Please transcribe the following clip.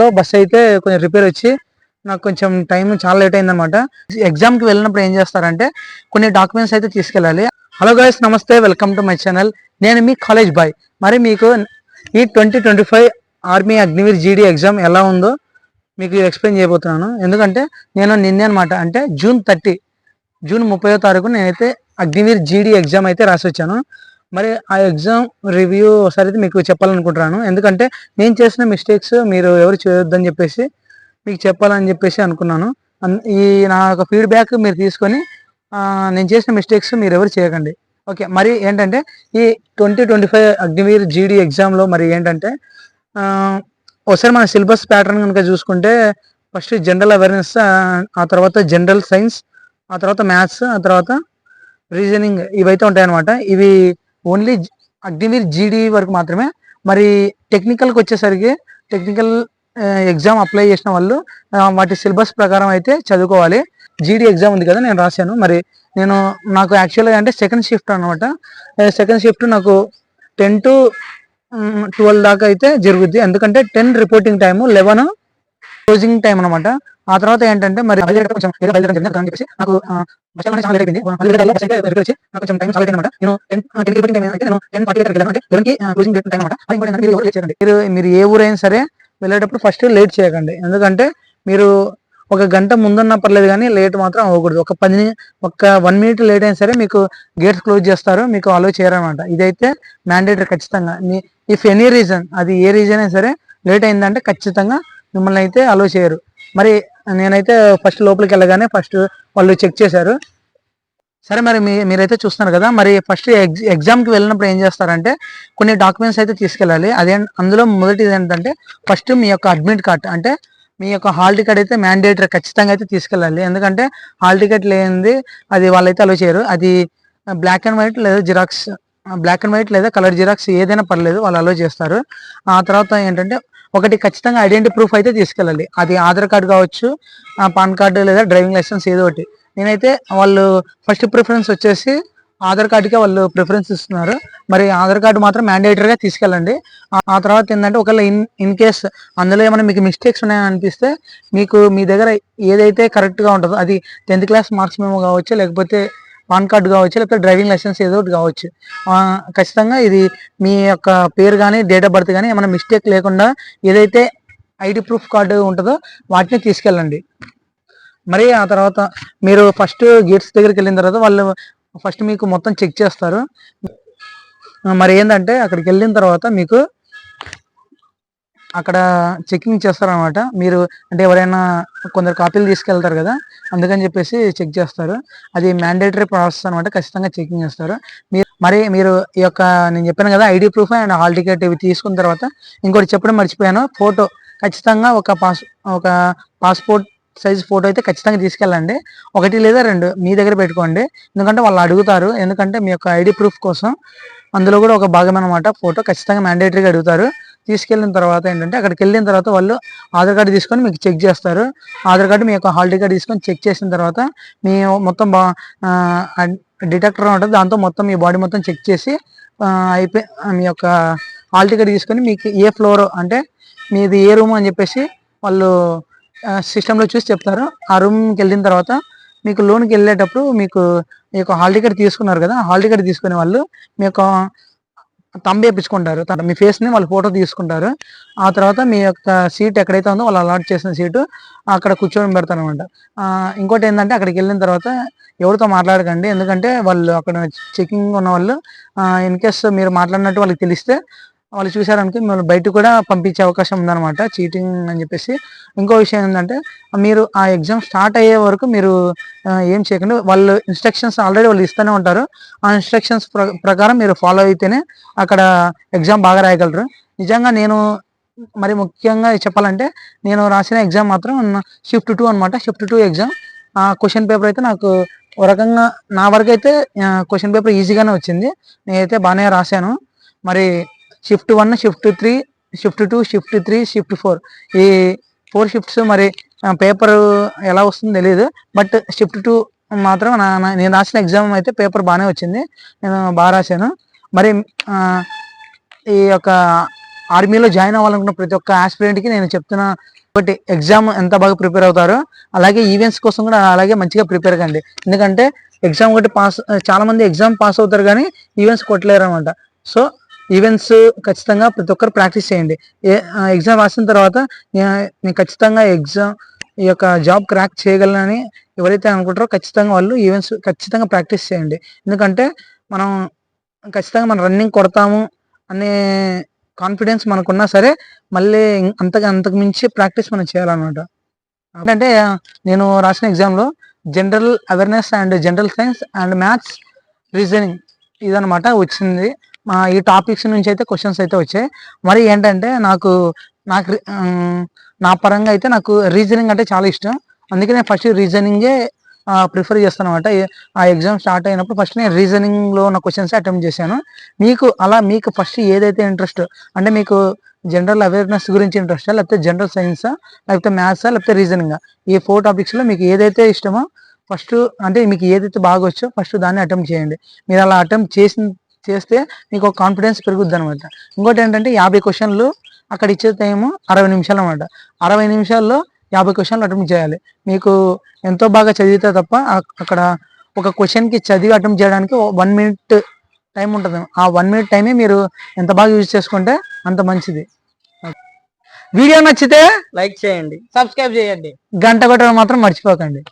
లో బస్ అయితే కొంచెం రిపేర్ వచ్చి నాకు కొంచెం టైం చాలా లేట్ అయిందనమాట. ఎగ్జామ్కి వెళ్ళినప్పుడు ఏం చేస్తారంటే కొన్ని డాక్యుమెంట్స్ అయితే తీసుకెళ్ళాలి. హలో గాయస్ నమస్తే వెల్కమ్ టు మై ఛానల్ నేను మీ కాలేజ్ బాయ్ మరి మీకు ఈ twenty twenty five army Agniveer GD exam ఎలా ఉందో మీకు ఎక్స్ప్లెయిన్ చేయబోతున్నాను. ఎందుకంటే నేను నిన్నే అనమాట అంటే జూన్ థర్టీ జూన్ ముప్పై తారీఖు నేనైతే అగ్నివీర్ జీడీ ఎగ్జామ్ అయితే రాసి వచ్చాను. మరి ఆ ఎగ్జామ్ రివ్యూ ఒకసారి అయితే మీకు చెప్పాలనుకుంటున్నాను. ఎందుకంటే నేను చేసిన మిస్టేక్స్ మీరు ఎవరు చేయొద్దని చెప్పేసి మీకు చెప్పాలని చెప్పేసి అనుకున్నాను. అన్- ఈ నా యొక్క ఫీడ్బ్యాక్ మీరు తీసుకొని నేను చేసిన మిస్టేక్స్ మీరు ఎవరు చేయకండి. ఓకే మరి ఏంటంటే ఈ ట్వంటీ ట్వంటీ ఫైవ్ అగ్నివీర్ జీడీ ఎగ్జామ్లో మరి ఏంటంటే ఒకసారి మన సిలబస్ ప్యాటర్న్ కనుక చూసుకుంటే ఫస్ట్ జనరల్ అవేర్నెస్ ఆ తర్వాత జనరల్ సైన్స్ ఆ తర్వాత మ్యాథ్స్ ఆ తర్వాత రీజనింగ్ ఇవైతే ఉంటాయి అనమాట ఇవి ఓన్లీ అగ్నివీర్ జీడీ వరకు మాత్రమే. మరి టెక్నికల్కి వచ్చేసరికి టెక్నికల్ ఎగ్జామ్ అప్లై చేసిన వాళ్ళు వాటి సిలబస్ ప్రకారం అయితే చదువుకోవాలి. జీడీ ఎగ్జామ్ ఉంది కదా నేను రాశాను. మరి నేను నాకు యాక్చువల్గా అంటే సెకండ్ షిఫ్ట్ అనమాట సెకండ్ షిఫ్ట్ నాకు టెన్ టు ట్వెల్వ్ దాకా అయితే జరుగుద్ది. ఎందుకంటే ten reporting time eleven closing time అనమాట ఆ తర్వాత ఏంటంటే మరి కొంచెం ఏదో బయలుదేరడం జరిగింది అని చెప్పేసి నాకు బస్ చాలా లేట్ అయిపోయింది మళ్ళీ బస్ అయితే వచ్చి నాకు కొంచెం టైం చాలా అనమాట నేను టెన్ టెన్ టైం అయితే నేను టెన్ ఫార్టీ వెళ్ళాను. అంటే క్లోజింగ్ టైం అనమాట అది మీరు ఎవరు లేట్ మీరు మీరు ఏ ఊరైనా సరే వెళ్ళేటప్పుడు ఫస్ట్ లేట్ చేయకండి. ఎందుకంటే మీరు ఒక గంట ముందున్నా పర్లేదు కానీ లేట్ మాత్రం అవ్వకూడదు. ఒక పది ఒక వన్ మినిట్ లేట్ అయినా సరే మీకు గేట్స్ క్లోజ్ చేస్తారు మీకు అలో చేయరనమాట ఇదైతే మ్యాండేటరీ ఖచ్చితంగా. ఇఫ్ ఎనీ రీజన్ అది ఏ రీజన్ అయినా సరే లేట్ అయిందంటే ఖచ్చితంగా మిమ్మల్ని అయితే అలో చేయరు. మరి నేనైతే ఫస్ట్ లోపలికి వెళ్ళగానే ఫస్ట్ వాళ్ళు చెక్ చేశారు. సరే మరి మీ మీరైతే చూస్తున్నారు కదా మరి ఫస్ట్ ఎగ్జామ్కి వెళ్ళినప్పుడు ఏం చేస్తారంటే కొన్ని డాక్యుమెంట్స్ అయితే తీసుకెళ్ళాలి. అదే అందులో మొదటిది ఏంటంటే ఫస్ట్ మీ యొక్క అడ్మిట్ కార్డ్ అంటే మీ యొక్క హాల్ టికెట్ అయితే మ్యాండేటరీ ఖచ్చితంగా అయితే తీసుకెళ్ళాలి. ఎందుకంటే హాల్ టికెట్ లేనిది అది వాళ్ళైతే అలో చేయరు. అది బ్లాక్ అండ్ వైట్ లేదా జిరాక్స్ బ్లాక్ అండ్ వైట్ లేదా కలర్ జిరాక్స్ ఏదైనా పర్లేదు వాళ్ళు అలో చేస్తారు. ఆ తర్వాత ఏంటంటే ఒకటి ఖచ్చితంగా ఐడెంటిటీ ప్రూఫ్ అయితే తీసుకెళ్ళాలి. అది ఆధార్ కార్డు కావచ్చు ఆ పాన్ కార్డు లేదా డ్రైవింగ్ లైసెన్స్ ఏదో ఒకటి. నేనైతే వాళ్ళు ఫస్ట్ ప్రిఫరెన్స్ వచ్చేసి ఆధార్ కార్డుకే వాళ్ళు ప్రిఫరెన్స్ ఇస్తున్నారు. మరి ఆధార్ కార్డు మాత్రం మ్యాండేటరీగా తీసుకెళ్ళండి. ఆ- ఆ తర్వాత ఏంటంటే ఒకవేళ ఇన్ ఇన్ కేస్ అందులో ఏమైనా మీకు మిస్టేక్స్ ఉన్నాయని అనిపిస్తే మీకు మీ దగ్గర ఏదైతే కరెక్ట్గా ఉంటుందో అది టెన్త్ క్లాస్ మార్క్స్ మేము కావచ్చు లేకపోతే పాన్ కార్డు కావచ్చు లేకపోతే డ్రైవింగ్ లైసెన్స్ ఏదో ఒకటి కావచ్చు. ఖచ్చితంగా ఇది మీ యొక్క పేరు కానీ డేట్ ఆఫ్ బర్త్ కానీ ఏమైనా మిస్టేక్ లేకుండా ఏదైతే ఐడి ప్రూఫ్ కార్డు ఉంటుందో వాటిని తీసుకెళ్ళండి. మరి ఆ తర్వాత మీరు ఫస్ట్ గేట్స్ దగ్గరికి వెళ్ళిన తర్వాత వాళ్ళు ఫస్ట్ మీకు మొత్తం చెక్ చేస్తారు. మరి ఏంటంటే అక్కడికి వెళ్ళిన తర్వాత మీకు అక్కడ చెకింగ్ చేస్తారనమాట మీరు అంటే ఎవరైనా కొందరు కాపీలు తీసుకెళ్తారు కదా అందుకని చెప్పేసి చెక్ చేస్తారు. అది మ్యాండేటరీ ప్రాసెస్ అనమాట ఖచ్చితంగా చెకింగ్ చేస్తారు. మీరు మరి మీరు ఈ యొక్క నేను చెప్పాను కదా ID proof and hall ticket ఇవి తీసుకున్న తర్వాత ఇంకోటి చెప్పడం మర్చిపోయాను. ఫోటో ఖచ్చితంగా ఒక పాస్ ఒక పాస్పోర్ట్ సైజ్ ఫోటో అయితే ఖచ్చితంగా తీసుకెళ్ళండి. ఒకటి లేదా రెండు మీ దగ్గర పెట్టుకోండి. ఎందుకంటే వాళ్ళు అడుగుతారు. ఎందుకంటే మీ యొక్క ఐడి ప్రూఫ్ కోసం అందులో కూడా ఒక భాగం అనమాట ఫోటో ఖచ్చితంగా మ్యాండేటరీగా అడుగుతారు. తీసుకెళ్ళిన తర్వాత ఏంటంటే అక్కడికి వెళ్ళిన తర్వాత వాళ్ళు ఆధార్ కార్డు తీసుకొని మీకు చెక్ చేస్తారు. ఆధార్ కార్డు మీ యొక్క హాల్ టికెట్ తీసుకొని చెక్ చేసిన తర్వాత మీ మొత్తం బా డిటెక్టర్ ఉంటుంది దాంతో మొత్తం మీ బాడీ మొత్తం చెక్ చేసి అయిపోయి మీ యొక్క హాల్ టికెట్ తీసుకొని మీకు ఏ ఫ్లోర్ అంటే మీది ఏ రూమ్ అని చెప్పేసి వాళ్ళు సిస్టంలో చూసి చెప్తారు. ఆ రూమ్కి వెళ్ళిన తర్వాత మీకు లోన్కి వెళ్ళేటప్పుడు మీకు ఈ యొక్క హాల్ టికెట్ తీసుకున్నారు కదా హాల్ టికెట్ తీసుకునే వాళ్ళు మీ యొక్క తంబు వేయించుకుంటారు మీ ఫేస్ని వాళ్ళు ఫోటో తీసుకుంటారు. ఆ తర్వాత మీ యొక్క సీట్ ఎక్కడైతే ఉందో వాళ్ళు అలాట్ చేసిన సీటు అక్కడ కూర్చొని పెడతారు అనమాట ఇంకోటి ఏంటంటే అక్కడికి వెళ్ళిన తర్వాత ఎవరితో మాట్లాడకండి. ఎందుకంటే వాళ్ళు అక్కడ చెకింగ్ ఉన్న వాళ్ళు ఇన్ కేస్ మీరు మాట్లాడినట్టు వాళ్ళకి తెలిస్తే వాళ్ళు చూసారనుకో మిమ్మల్ని బయట కూడా పంపించే అవకాశం ఉందన్నమాట చీటింగ్ అని చెప్పేసి. ఇంకో విషయం ఏంటంటే మీరు ఆ ఎగ్జామ్ స్టార్ట్ అయ్యే వరకు మీరు ఏం చేయకుండా వాళ్ళు ఇన్స్ట్రక్షన్స్ ఆల్రెడీ వాళ్ళు ఇస్తూనే ఉంటారు. ఆ ఇన్స్ట్రక్షన్స్ ప్రకారం మీరు ఫాలో అయితేనే అక్కడ ఎగ్జామ్ బాగా రాయగలరు. నిజంగా నేను మరి ముఖ్యంగా చెప్పాలంటే నేను రాసిన ఎగ్జామ్ మాత్రం షిఫ్ట్ టూ అనమాట షిఫ్ట్ టూ ఎగ్జామ్ ఆ క్వశ్చన్ పేపర్ అయితే నాకు ఒక రకంగా నా వరకు అయితే క్వశ్చన్ పేపర్ ఈజీగానే వచ్చింది. నేనైతే బాగానే రాశాను. మరి shift one shift three shift two shift three shift four ఈ ఫోర్ షిఫ్ట్స్ మరి పేపర్ ఎలా వస్తుందో తెలియదు బట్ షిఫ్ట్ టూ మాత్రం నా నేను రాసిన ఎగ్జామ్ అయితే పేపర్ బాగానే వచ్చింది. నేను బాగా రాశాను. మరి ఈ యొక్క ఆర్మీలో జాయిన్ అవ్వాలనుకున్న ప్రతి ఒక్క ఆస్పిరెంట్కి కి నేను చెప్తున్నా ఒకటి ఎగ్జామ్ ఎంత బాగా ప్రిపేర్ అవుతారో అలాగే ఈవెంట్స్ కోసం కూడా అలాగే మంచిగా ప్రిపేర్ కండి. ఎందుకంటే ఎగ్జామ్ ఒకటి పాస్ చాలా మంది ఎగ్జామ్ పాస్ అవుతారు కానీ ఈవెంట్స్ కొట్టలేరు అనమాట సో ఈవెంట్స్ ఖచ్చితంగా ప్రతి ఒక్కరు ప్రాక్టీస్ చేయండి. ఎగ్జామ్ రాసిన తర్వాత నేను ఖచ్చితంగా ఎగ్జామ్ ఈ యొక్క జాబ్ క్రాక్ చేయగలనని ఎవరైతే అనుకుంటారో ఖచ్చితంగా వాళ్ళు ఈవెంట్స్ ఖచ్చితంగా ప్రాక్టీస్ చేయండి. ఎందుకంటే మనం ఖచ్చితంగా మనం రన్నింగ్ కొడతాము అనే కాన్ఫిడెన్స్ మనకున్నా సరే మళ్ళీ అంతగా అంతకు మించి ప్రాక్టీస్ మనం చేయాలన్నమాట. అంటే నేను రాసిన ఎగ్జామ్లో general awareness and general science and maths reasoning ఇదనమాట వచ్చింది. ఈ టాపిక్స్ నుంచి అయితే క్వశ్చన్స్ అయితే వచ్చాయి. మరి ఏంటంటే నాకు నాకు రి- నా పరంగా అయితే నాకు రీజనింగ్ అంటే చాలా ఇష్టం. అందుకే నేను ఫస్ట్ రీజనింగే ప్రిఫర్ చేస్తాను అనమాట ఆ ఎగ్జామ్ స్టార్ట్ అయినప్పుడు ఫస్ట్ నేను రీజనింగ్లో ఉన్న క్వశ్చన్స్ అటెంప్ట్ చేశాను. మీకు అలా మీకు ఫస్ట్ ఏదైతే ఇంట్రెస్ట్ అంటే మీకు జనరల్ అవేర్నెస్ గురించి ఇంట్రెస్టా లేకపోతే జనరల్ సైన్సా లేకపోతే మ్యాథ్సా లేకపోతే రీజనింగా ఈ ఫోర్ టాపిక్స్లో మీకు ఏదైతే ఇష్టమో ఫస్ట్ అంటే మీకు ఏదైతే బాగా వచ్చో ఫస్ట్ దాన్ని అటెంప్ట్ చేయండి. మీరు అలా అటెంప్ట్ చేసిన చేస్తే మీకు ఒక కాన్ఫిడెన్స్ పెరుగుద్ది అనమాట ఇంకోటి ఏంటంటే యాభై క్వశ్చన్లు అక్కడ ఇచ్చే టైం అరవై నిమిషాలు అనమాట అరవై నిమిషాల్లో యాభై క్వశ్చన్లు అటెంప్ట్ చేయాలి. మీకు ఎంతో బాగా చదివితే తప్ప అక్- అక్కడ ఒక క్వశ్చన్కి చదివి అటెంప్ట్ చేయడానికి వన్ మినిట్ టైం ఉంటుంది. ఆ వన్ మినిట్ టైమే మీరు ఎంత బాగా యూజ్ చేసుకుంటే అంత మంచిది. వీడియో నచ్చితే లైక్ చేయండి. సబ్స్క్రైబ్ చేయండి. గంట కొట్టడం మాత్రం మర్చిపోకండి.